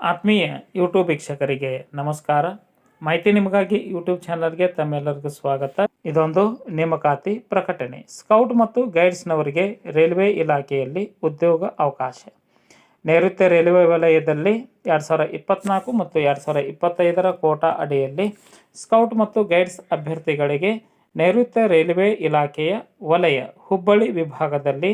ಆತ್ಮೀಯ ಯೂಟ್ಯೂಬ್ ವೀಕ್ಷಕರಿಗೆ ನಮಸ್ಕಾರ. ಮಾಹಿತಿ ನಿಮಗಾಗಿ ಯೂಟ್ಯೂಬ್ ಚಾನಲ್ಗೆ ತಮ್ಮೆಲ್ಲರಿಗೂ ಸ್ವಾಗತ. ಇದೊಂದು ನೇಮಕಾತಿ ಪ್ರಕಟಣೆ. ಸ್ಕೌಟ್ ಮತ್ತು ಗೈಡ್ಸ್ನವರಿಗೆ ರೈಲ್ವೆ ಇಲಾಖೆಯಲ್ಲಿ ಉದ್ಯೋಗ ಅವಕಾಶ. ನೈಋತ್ಯ ರೈಲ್ವೆ ವಲಯದಲ್ಲಿ ಎರಡು ಸಾವಿರ ಇಪ್ಪತ್ನಾಲ್ಕು ಮತ್ತು ಎರಡು ಸಾವಿರ ಇಪ್ಪತ್ತೈದರ ಕೋಟಾ ಅಡಿಯಲ್ಲಿ ಸ್ಕೌಟ್ ಮತ್ತು ಗೈಡ್ಸ್ ಅಭ್ಯರ್ಥಿಗಳಿಗೆ ನೈಋತ್ಯ ರೈಲ್ವೆ ಇಲಾಖೆಯ ವಲಯ ಹುಬ್ಬಳ್ಳಿ ವಿಭಾಗದಲ್ಲಿ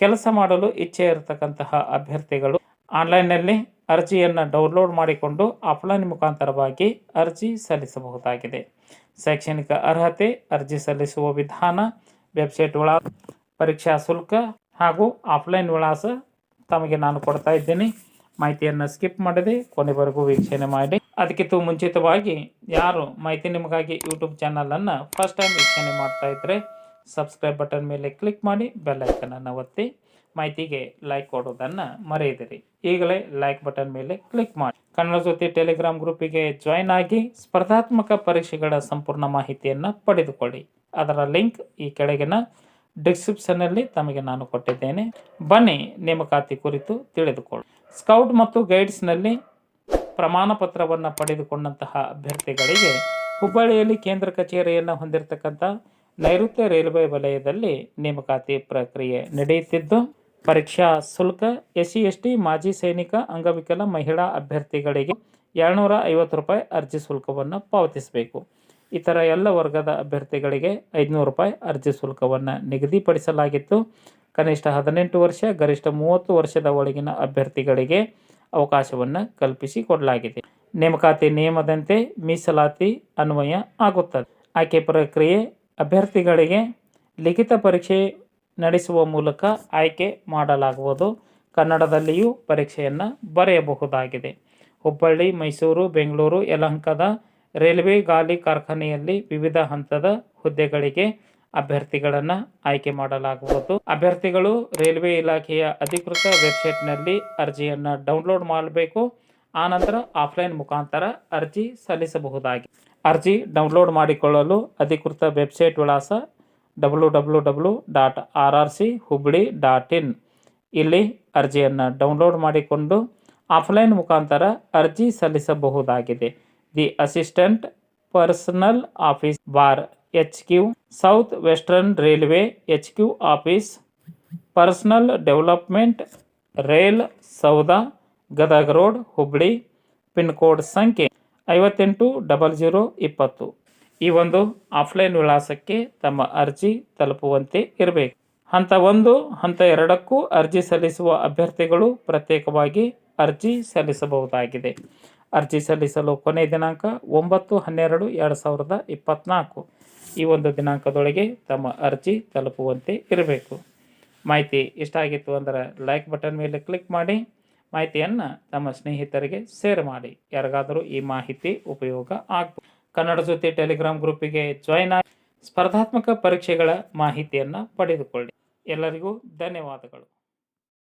ಕೆಲಸ ಮಾಡಲು ಇಚ್ಛೆ ಇರತಕ್ಕಂತಹ ಅಭ್ಯರ್ಥಿಗಳು ಆನ್ಲೈನ್ನಲ್ಲಿ ಅರ್ಜಿಯನ್ನು ಡೌನ್ಲೋಡ್ ಮಾಡಿಕೊಂಡು ಆಫ್ಲೈನ್ ಮುಖಾಂತರವಾಗಿ ಅರ್ಜಿ ಸಲ್ಲಿಸಬಹುದಾಗಿದೆ. ಶೈಕ್ಷಣಿಕ ಅರ್ಹತೆ, ಅರ್ಜಿ ಸಲ್ಲಿಸುವ ವಿಧಾನ, ವೆಬ್ಸೈಟ್ ವಿಳಾಸ ಪರೀಕ್ಷಾ ಶುಲ್ಕ ಹಾಗೂ ಆಫ್ಲೈನ್ ವಿಳಾಸ ತಮಗೆ ನಾನು ಕೊಡ್ತಾ ಇದ್ದೀನಿ. ಮಾಹಿತಿಯನ್ನು ಸ್ಕಿಪ್ ಮಾಡದೆ ಕೊನೆವರೆಗೂ ವೀಕ್ಷಣೆ ಮಾಡಿ. ಅದಕ್ಕಿಂತ ಮುಂಚಿತವಾಗಿ ಯಾರು ಮಾಹಿತಿ ನಿಮಗಾಗಿ ಯೂಟ್ಯೂಬ್ ಚಾನಲನ್ನು ಫಸ್ಟ್ ಟೈಮ್ ವೀಕ್ಷಣೆ ಮಾಡ್ತಾ ಇದ್ದರೆ ಸಬ್ಸ್ಕ್ರೈಬ್ ಬಟನ್ ಮೇಲೆ ಕ್ಲಿಕ್ ಮಾಡಿ ಬೆಲ್ ಐಕನನ್ನು ಒತ್ತಿ. ಮಾಹಿತಿಗೆ ಲೈಕ್ ಕೊಡೋದನ್ನು ಮರೆಯದಿರಿ. ಈಗಲೇ ಲೈಕ್ ಬಟನ್ ಮೇಲೆ ಕ್ಲಿಕ್ ಮಾಡಿ. ಕನ್ನಡ ಜೊತೆ ಟೆಲಿಗ್ರಾಮ್ ಗ್ರೂಪಿಗೆ ಜಾಯ್ನ್ ಆಗಿ ಸ್ಪರ್ಧಾತ್ಮಕ ಪರೀಕ್ಷೆಗಳ ಸಂಪೂರ್ಣ ಮಾಹಿತಿಯನ್ನು ಪಡೆದುಕೊಳ್ಳಿ. ಅದರ ಲಿಂಕ್ ಈ ಕೆಳಗಿನ ಡಿಸ್ಕ್ರಿಪ್ಷನ್ನಲ್ಲಿ ತಮಗೆ ನಾನು ಕೊಟ್ಟಿದ್ದೇನೆ. ಬನ್ನಿ ನೇಮಕಾತಿ ಕುರಿತು ತಿಳಿದುಕೊಳ್ಳಿ ಸ್ಕೌಟ್ ಮತ್ತು ಗೈಡ್ಸ್ನಲ್ಲಿ ಪ್ರಮಾಣ ಪತ್ರವನ್ನು ಪಡೆದುಕೊಂಡಂತಹ ಅಭ್ಯರ್ಥಿಗಳಿಗೆ ಹುಬ್ಬಳ್ಳಿಯಲ್ಲಿ ಕೇಂದ್ರ ಕಚೇರಿಯನ್ನು ಹೊಂದಿರತಕ್ಕಂಥ ನೈಋತ್ಯ ರೈಲ್ವೆ ವಲಯದಲ್ಲಿ ನೇಮಕಾತಿ ಪ್ರಕ್ರಿಯೆ ನಡೆಯುತ್ತಿದ್ದು ಪರೀಕ್ಷಾ ಶುಲ್ಕ ಎಸ್ ಸಿ ಎಸ್ ಟಿ ಮಾಜಿ ಸೈನಿಕ, ಅಂಗವಿಕಲ, ಮಹಿಳಾ ಅಭ್ಯರ್ಥಿಗಳಿಗೆ ಏಳ್ನೂರ ಐವತ್ತು ರೂಪಾಯಿ ಅರ್ಜಿ ಶುಲ್ಕವನ್ನು ಪಾವತಿಸಬೇಕು. ಇತರ ಎಲ್ಲ ವರ್ಗದ ಅಭ್ಯರ್ಥಿಗಳಿಗೆ ಐದುನೂರು ರೂಪಾಯಿ ಅರ್ಜಿ ಶುಲ್ಕವನ್ನು ನಿಗದಿಪಡಿಸಲಾಗಿತ್ತು. ಕನಿಷ್ಠ ಹದಿನೆಂಟು ವರ್ಷ, ಗರಿಷ್ಠ ಮೂವತ್ತು ವರ್ಷದ ಒಳಗಿನ ಅಭ್ಯರ್ಥಿಗಳಿಗೆ ಅವಕಾಶವನ್ನು ಕಲ್ಪಿಸಿಕೊಡಲಾಗಿದೆ ನೇಮಕಾತಿ ನಿಯಮದಂತೆ ಮೀಸಲಾತಿ ಅನ್ವಯ ಆಗುತ್ತದೆ. ಆಯ್ಕೆ ಪ್ರಕ್ರಿಯೆ, ಅಭ್ಯರ್ಥಿಗಳಿಗೆ ಲಿಖಿತ ಪರೀಕ್ಷೆ ನಡೆಸುವ ಮೂಲಕ ಆಯ್ಕೆ ಮಾಡಲಾಗುವುದು. ಕನ್ನಡದಲ್ಲಿಯೂ ಪರೀಕ್ಷೆಯನ್ನು ಬರೆಯಬಹುದಾಗಿದೆ. ಹುಬ್ಬಳ್ಳಿ, ಮೈಸೂರು, ಬೆಂಗಳೂರು, ಯಲಹಂಕದ ರೈಲ್ವೆ ಗಾಲಿ ಕಾರ್ಖಾನೆಯಲ್ಲಿ ವಿವಿಧ ಹಂತದ ಹುದ್ದೆಗಳಿಗೆ ಅಭ್ಯರ್ಥಿಗಳನ್ನು ಆಯ್ಕೆ ಮಾಡಲಾಗುವುದು. ಅಭ್ಯರ್ಥಿಗಳು ರೈಲ್ವೆ ಇಲಾಖೆಯ ಅಧಿಕೃತ ವೆಬ್ಸೈಟ್ನಲ್ಲಿ ಅರ್ಜಿಯನ್ನು ಡೌನ್ಲೋಡ್ ಮಾಡಬೇಕು. ಆನಂತರ ಆಫ್ಲೈನ್ ಮುಖಾಂತರ ಅರ್ಜಿ ಸಲ್ಲಿಸಬಹುದಾಗಿದೆ ಅರ್ಜಿ ಡೌನ್ಲೋಡ್ ಮಾಡಿಕೊಳ್ಳಲು ಅಧಿಕೃತ ವೆಬ್ಸೈಟ್ ವಿಳಾಸ W W W dot R R C Hubli dot in ಇಲ್ಲಿ ಅರ್ಜಿಯನ್ನು ಡೌನ್ಲೋಡ್ ಮಾಡಿಕೊಂಡು ಆಫ್ಲೈನ್ ಮುಖಾಂತರ ಅರ್ಜಿ ಸಲ್ಲಿಸಬಹುದಾಗಿದೆ. The assistant personnel officer H Q south western railway H Q office personnel development rail Soudha Gadag road Hubli pin code ಸಂಖ್ಯೆ ಐವತ್ತೆಂಟು double zero ಇಪ್ಪತ್ತು. ಈ ಒಂದು ಆಫ್ಲೈನ್ ವಿಳಾಸಕ್ಕೆ ತಮ್ಮ ಅರ್ಜಿ ತಲುಪುವಂತೆ ಇರಬೇಕು. ಹಂತ ಒಂದು, ಹಂತ ಎರಡಕ್ಕೂ ಅರ್ಜಿ ಸಲ್ಲಿಸುವ ಅಭ್ಯರ್ಥಿಗಳು ಪ್ರತ್ಯೇಕವಾಗಿ ಅರ್ಜಿ ಸಲ್ಲಿಸಬಹುದಾಗಿದೆ. ಅರ್ಜಿ ಸಲ್ಲಿಸಲು ಕೊನೆ ದಿನಾಂಕ ಒಂಬತ್ತು, ಹನ್ನೆರಡು, ಎರಡು ಸಾವಿರದ ಇಪ್ಪತ್ತ್ನಾಲ್ಕು ಈ ಒಂದು ದಿನಾಂಕದೊಳಗೆ ತಮ್ಮ ಅರ್ಜಿ ತಲುಪುವಂತೆ ಇರಬೇಕು. ಮಾಹಿತಿ ಇಷ್ಟ ಆಗಿತ್ತು ಅಂದರೆ ಲೈಕ್ ಬಟನ್ ಮೇಲೆ ಕ್ಲಿಕ್ ಮಾಡಿ. ಮಾಹಿತಿಯನ್ನು ತಮ್ಮ ಸ್ನೇಹಿತರಿಗೆ ಶೇರ್ ಮಾಡಿ. ಯಾರಿಗಾದರೂ ಈ ಮಾಹಿತಿ ಉಪಯೋಗ ಆಗ್ಬೋದು. ಕನ್ನಡ ಜೊತೆ ಟೆಲಿಗ್ರಾಮ್ ಗ್ರೂಪಿಗೆ ಜಾಯ್ನ್ ಆಗಿ ಸ್ಪರ್ಧಾತ್ಮಕ ಪರೀಕ್ಷೆಗಳ ಮಾಹಿತಿಯನ್ನು ಪಡೆದುಕೊಳ್ಳಿ. ಎಲ್ಲರಿಗೂ ಧನ್ಯವಾದಗಳು.